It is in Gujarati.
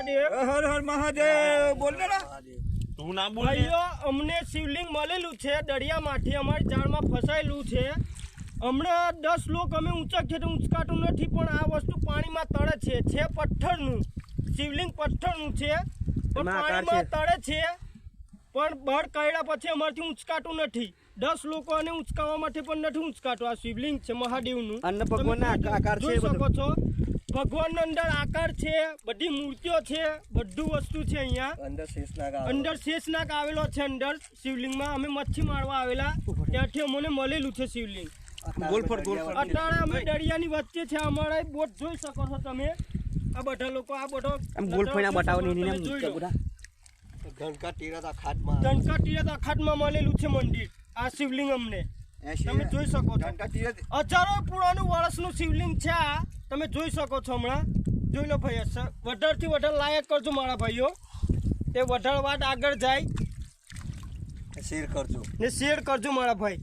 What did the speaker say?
હર હર મહાદેવ. બોલ ને તું ના બોલ ભાઈઓ અમને શિવલિંગ મળેલું છે દરિયામાંથી અમારી જાળમાં ફસાયેલું છે. હમણાં દસ લોક અમે ઊંચા ખેતર ઊંચકાતું નથી પણ આ વસ્તુ પાણીમાં તળે છે. છે પથ્થરનું. શિવલિંગ પથ્થરનું છે. પણ પાણીમાં તળે છે. પણ બળ કાઢ્યા પછી અમારથી ઊંચકાતું નથી. દસ લોકોને ઊંચકાવા માટે પણ નથી ઊંચકાતું. આ શિવલિંગ છે મહાદેવનું. અન્ન ભગવાનના આકાર છે શકો છો. ભગવાનનો અંદર આકાર છે બધી મૂર્તિઓ છે બધું વસ્તુ છે અહીંયા. અંદર શેષનાગ અંદર શેષનાગ આવેલો છે અંદર શિવલિંગમાં. અમે મચ્છી મારવા આવેલા. ત્યાંથી અમને મળેલું છે શિવલિંગ. ગોલ ફર, ગોલ ફર. અત્યારે અમે દરિયાની વચ્ચે છે અમારા બોટ જોઈ શકો છો તમે. આ બધા લોકો આ બધો તીરથ ધનકા તીરથ અખાતમાં મળેલું છે મંદિર. આ શિવલિંગ અમને. તમે જોઈ શકો છો. હજારો પુરાણું વર્ષનું શિવલિંગ છે આ. તમે જોઈ શકો છો હમણાં. જોઈ લો ભાઈ વધારથી વધારે લાયક કરજો મારા ભાઈઓ. તે વધારે વાત આગળ જાય. શેર કરજો. ને શેર કરજો મારા ભાઈ.